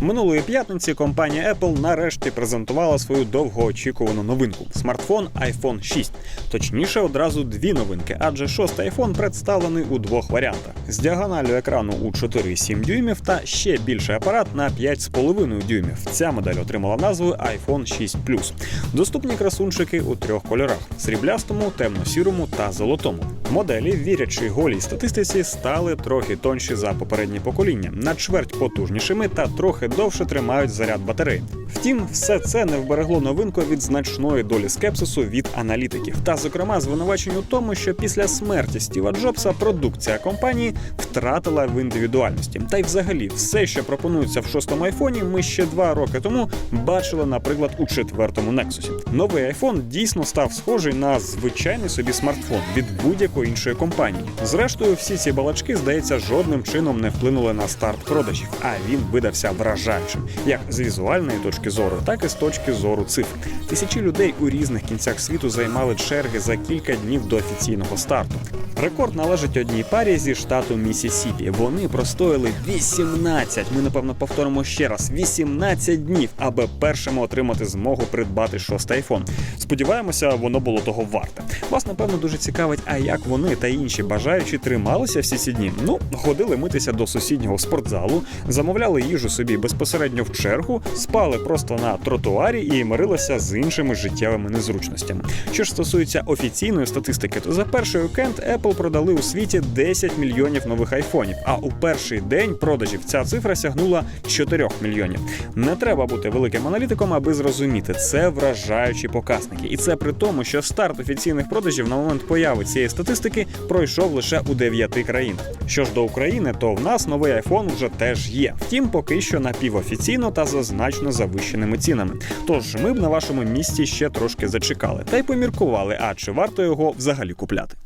Минулої п'ятниці компанія Apple нарешті презентувала свою довгоочікувану новинку смартфон iPhone 6. Точніше, одразу дві новинки, адже шостий iPhone представлений у двох варіантах: з діагоналю екрану у 4,7 дюймів та ще більший апарат на 5,5 дюймів. Ця модель отримала назву iPhone 6 Plus. Доступні красунчики у трьох кольорах: сріблястому, темно-сірому та золотому. Моделі, вірячи голій статистиці, стали трохи тонші за попередні покоління, на чверть потужнішими та трохи довше тримають заряд батареї. Втім, все це не вберегло новинку від значної долі скепсису від аналітиків, та зокрема звинувачень у тому, що після смерті Стіва Джобса продукція компанії втратила в індивідуальності. Та й взагалі все, що пропонується в шостому айфоні, ми ще два роки тому бачили, наприклад, у четвертому Нексусі. Новий айфон дійсно став схожий на звичайний собі смартфон від будь-якої іншої компанії. Зрештою, всі ці балачки, здається, жодним чином не вплинули на старт продажів, а він видався вражаючим, як з візуальної точки зору, так і з точки зору цифр. Тисячі людей у різних кінцях світу займали черги за кілька днів до офіційного старту. Рекорд належить одній парі зі штату Місісіпі. Вони простояли 18, Ми напевно повторимо ще раз: 18 днів, аби першими отримати змогу придбати шостий айфон. Сподіваємося, воно було того варте. Вас напевно дуже цікавить, а як вони та інші бажаючі трималися всі ці дні. Ну, ходили митися до сусіднього спортзалу, замовляли їжу собі безпосередньо в чергу, спали просто на тротуарі і мирилися з іншими життєвими незручностями. Що ж стосується офіційної статистики, то за перший уикенд Apple продали у світі 10 мільйонів нових айфонів. А у перший день продажів ця цифра сягнула 4 мільйонів. Не треба бути великим аналітиком, аби зрозуміти, це вражаючі показники, і це при тому, що старт офіційних продажів на момент появи цієї статистики пройшов лише у 9 країнах. Що ж до України, то в нас новий iPhone вже теж є. Втім, поки що напівофіційно та за значно завищеними цінами. Тож ми б на вашому місці ще трошки зачекали та й поміркували, а чи варто його взагалі купляти.